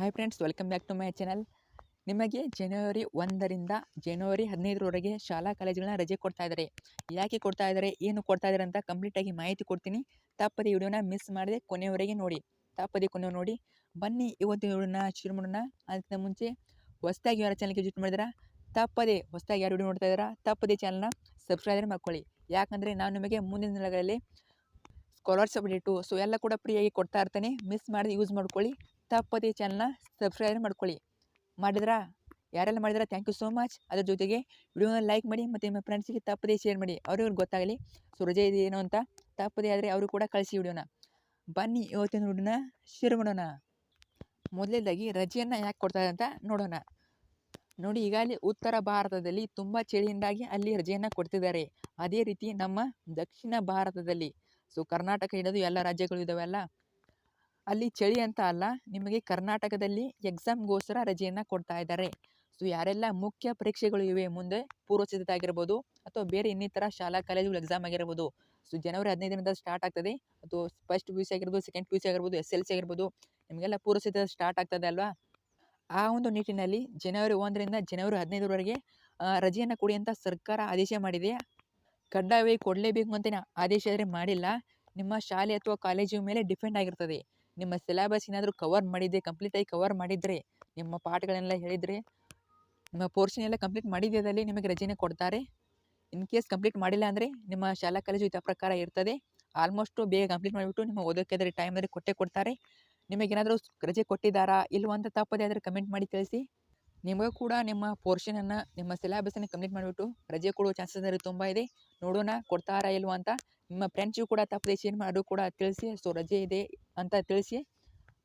Hi friends welcome back to my channel ನಿಮಗೆ ಜನವರಿ ಒಂದರಿಂದ ಜನವರಿ ಹದಿನೈದರವರೆಗೆ ಶಾಲಾ ಕಾಲೇಜುಗಳನ್ನ ರಜೆ ಕೊಡ್ತಾ ಇದ್ದಾರೆ. ಯಾಕೆ ಕೊಡ್ತಾ ಇದ್ದಾರೆ, ಏನು ಕೊಡ್ತಾ ಇದ್ದಾರೆ ಅಂತ ಕಂಪ್ಲೀಟಾಗಿ ಮಾಹಿತಿ ಕೊಡ್ತೀನಿ. ತಪ್ಪದೆ ವಿಡಿಯೋನ ಮಿಸ್ ಮಾಡದೆ ಕೊನೆಯವರೆಗೆ ನೋಡಿ. ತಪ್ಪದೆ ಕೊನೆ ನೋಡಿ. ಬನ್ನಿ ಇವತ್ತು ವಿಡಿಯೋನ ಶುರು ಮಾಡೋಣ. ಅದಕ್ಕಿಂತ ಮುಂಚೆ ಹೊಸದಾಗಿ ಯಾರ ಚಾನಲ್ಗೆ ವಿಸಿಟ್ ಮಾಡಿದಾರ? ತಪ್ಪದೆ ಹೊಸದಾಗಿ ಯಾರು ವಿಡಿಯೋ ನೋಡ್ತಾ ಇದ್ದಾರಾ? ತಪ್ಪದೆ ಚಾನಲ್ನ ಸಬ್ಸ್ಕ್ರೈಬರ್ ಮಾಡ್ಕೊಳ್ಳಿ ಯಾಕಂದರೆ ನಾನು ನಿಮಗೆ ಮುಂದಿನ ದಿನಗಳಲ್ಲಿ ಸ್ಕಾಲರ್ಶಿಪ್ ಅಪ್ಡೇಟು ಸೊ ಎಲ್ಲ ಕೂಡ ಫ್ರೀಯಾಗಿ ಕೊಡ್ತಾ ಇರ್ತಾನೆ. ಮಿಸ್ ಮಾಡದೆ ಯೂಸ್ ಮಾಡ್ಕೊಳ್ಳಿ. ತಪ್ಪದೆ ಚಾನಲ್ನ ಸಬ್ಸ್ಕ್ರೈಬ್ ಮಾಡ್ಕೊಳ್ಳಿ. ಮಾಡಿದ್ರಾ? ಯಾರೆಲ್ಲ ಮಾಡಿದ್ರೆ ಥ್ಯಾಂಕ್ ಯು ಸೋ ಮಚ್ ಅದ್ರ ಜೊತೆಗೆ ವಿಡಿಯೋನ ಲೈಕ್ ಮಾಡಿ ಮತ್ತು ನಿಮ್ಮ ಫ್ರೆಂಡ್ಸಿಗೆ ತಪ್ಪದೇ ಶೇರ್ ಮಾಡಿ. ಅವ್ರಿಗೆ ಗೊತ್ತಾಗಲಿ ಸೊ ರಜೆ ಅಂತ ತಪ್ಪದೇ ಆದರೆ ಅವರು ಕೂಡ ಕಳಿಸಿ ವಿಡಿಯೋನ ಬನ್ನಿ ಇವತ್ತಿನ ವಿಡಿಯೋನ ಶೇರ್ ಮಾಡೋಣ. ಮೊದಲೇದಾಗಿ ರಜೆಯನ್ನು ಯಾಕೆ ಕೊಡ್ತಾರೆ ಅಂತ ನೋಡೋಣ. ನೋಡಿ, ಈಗಾಗಲೇ ಉತ್ತರ ಭಾರತದಲ್ಲಿ ತುಂಬ ಚಳಿಯಿಂದಾಗಿ ಅಲ್ಲಿ ರಜೆಯನ್ನು ಕೊಡ್ತಿದ್ದಾರೆ. ಅದೇ ರೀತಿ ನಮ್ಮ ದಕ್ಷಿಣ ಭಾರತದಲ್ಲಿ. ಸೊ ಕರ್ನಾಟಕ ಹಿಡಿದು ಎಲ್ಲ ರಾಜ್ಯಗಳು ಇದ್ದಾವೆಲ್ಲ ಅಲ್ಲಿ ಚಳಿ ಅಂತ ಅಲ್ಲ, ನಿಮಗೆ ಕರ್ನಾಟಕದಲ್ಲಿ ಎಕ್ಸಾಮ್ಗೋಸ್ಕರ ರಜೆಯನ್ನು ಕೊಡ್ತಾ ಇದ್ದಾರೆ. ಸೊ, ಯಾರೆಲ್ಲ ಮುಖ್ಯ ಪರೀಕ್ಷೆಗಳು ಇವೆ ಮುಂದೆ, ಪೂರ್ವ ಸಿದ್ಧತೆ ಆಗಿರ್ಬೋದು ಅಥವಾ ಬೇರೆ ಇನ್ನಿತರ ಶಾಲಾ, ಕಾಲೇಜುಗಳು ಎಕ್ಸಾಮ್ ಆಗಿರ್ಬೋದು. ಸೊ, ಜನವರಿ ಹದಿನೈದರಿಂದ ಸ್ಟಾರ್ಟ್ ಆಗ್ತದೆ. ಅಥವಾ ಫಸ್ಟ್ ಪಿ ಯು ಸಿ ಆಗಿರ್ಬೋದು, ಸೆಕೆಂಡ್ ಪಿ ಯು ಸಿ ಆಗಿರ್ಬೋದು, ಎಸ್ ಎಲ್ ಸಿ ಆಗಿರ್ಬೋದು, ನಿಮಗೆಲ್ಲ ಪೂರ್ವ ಸಿದ್ಧತೆ ಸ್ಟಾರ್ಟ್ ಆಗ್ತದೆ ಅಲ್ವಾ? ಆ ಒಂದು ನಿಟ್ಟಿನಲ್ಲಿ ಜನವರಿ ಒಂದರಿಂದ ಜನವರಿ ಹದಿನೈದರವರೆಗೆ ರಜೆಯನ್ನು ಕೊಡಿ ಅಂತ ಸರ್ಕಾರ ಆದೇಶ ಮಾಡಿದೆ. ಕಡ್ಡಾಯವಾಗಿ ಕೊಡಲೇಬೇಕು ಅಂತ ಆದೇಶ ಆದರೆ ಮಾಡಿಲ್ಲ. ನಿಮ್ಮ ಶಾಲೆ ಅಥವಾ ಕಾಲೇಜು ಮೇಲೆ ಡಿಪೆಂಡ್ ಆಗಿರ್ತದೆ. ನಿಮ್ಮ ಸಿಲೆಬಸ್ ಏನಾದರೂ ಕವರ್ ಮಾಡಿದೆ ಕಂಪ್ಲೀಟಾಗಿ ಕವರ್ ಮಾಡಿದರೆ, ನಿಮ್ಮ ಪಾಠಗಳನ್ನೆಲ್ಲ ಹೇಳಿದರೆ, ನಿಮ್ಮ ಪೋರ್ಷನ್ ಎಲ್ಲ ಕಂಪ್ಲೀಟ್ ಮಾಡಿದ್ದಲ್ಲಿ ನಿಮಗೆ ರಜೆನೇ ಕೊಡ್ತಾರೆ. ಇನ್ ಕೇಸ್ ಕಂಪ್ಲೀಟ್ ಮಾಡಿಲ್ಲ ಅಂದರೆ, ನಿಮ್ಮ ಶಾಲಾ ಕಾಲೇಜು ಇದ್ದ ಪ್ರಕಾರ ಇರ್ತದೆ. ಆಲ್ಮೋಸ್ಟು ಬೇಗ ಕಂಪ್ಲೀಟ್ ಮಾಡಿಬಿಟ್ಟು ನಿಮ್ಮ ಓದೋಕ್ಕೆ ಆದರೆ ಟೈಮ್ ಆದರೆ ಕೊಟ್ಟೇ ಕೊಡ್ತಾರೆ. ನಿಮಗೇನಾದರೂ ರಜೆ ಕೊಟ್ಟಿದ್ದಾರಾ, ಇಲ್ವಾ ಅಂತ ತಪ್ಪದೇ ಆದರೆ ಕಮೆಂಟ್ ಮಾಡಿ ತಿಳಿಸಿ. ನಿಮಗೂ ಕೂಡ ನಿಮ್ಮ ಪೋರ್ಷನನ್ನು ನಿಮ್ಮ ಸಿಲೆಬಸನ್ನು ಕಂಪ್ಲೀಟ್ ಮಾಡಿಬಿಟ್ಟು ರಜೆ ಕೊಡುವ ಚಾನ್ಸಸ್ ಅಂದರೆ ತುಂಬ ಇದೆ. ನೋಡೋಣ, ಕೊಡ್ತಾರಾ, ಇಲ್ವಾ ಅಂತ. ನಿಮ್ಮ ಫ್ರೆಂಡ್ಸಿಗೂ ಕೂಡ ತಪ್ಪದೆ ಶೇರ್ ಮಾಡೋ ಕೂಡ ತಿಳಿಸಿ. ಸೊ ರಜೆ ಇದೆ. ಅಂತ ತಿಳಿಸಿ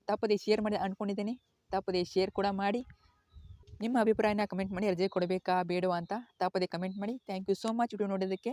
ತಪ್ಪದೇ ಶೇರ್ ಮಾಡಿ ಅಂದ್ಕೊಂಡಿದ್ದೀನಿ. ತಪ್ಪದೇ ಶೇರ್ ಕೂಡ ಮಾಡಿ. ನಿಮ್ಮ ಅಭಿಪ್ರಾಯನ ಕಮೆಂಟ್ ಮಾಡಿ ರಜೆ ಕೊಡಬೇಕಾ, ಬೇಡವಾ ಅಂತ ತಪ್ಪದೇ ಕಮೆಂಟ್ ಮಾಡಿ. Thank you so much video ನೋಡೋದಕ್ಕೆ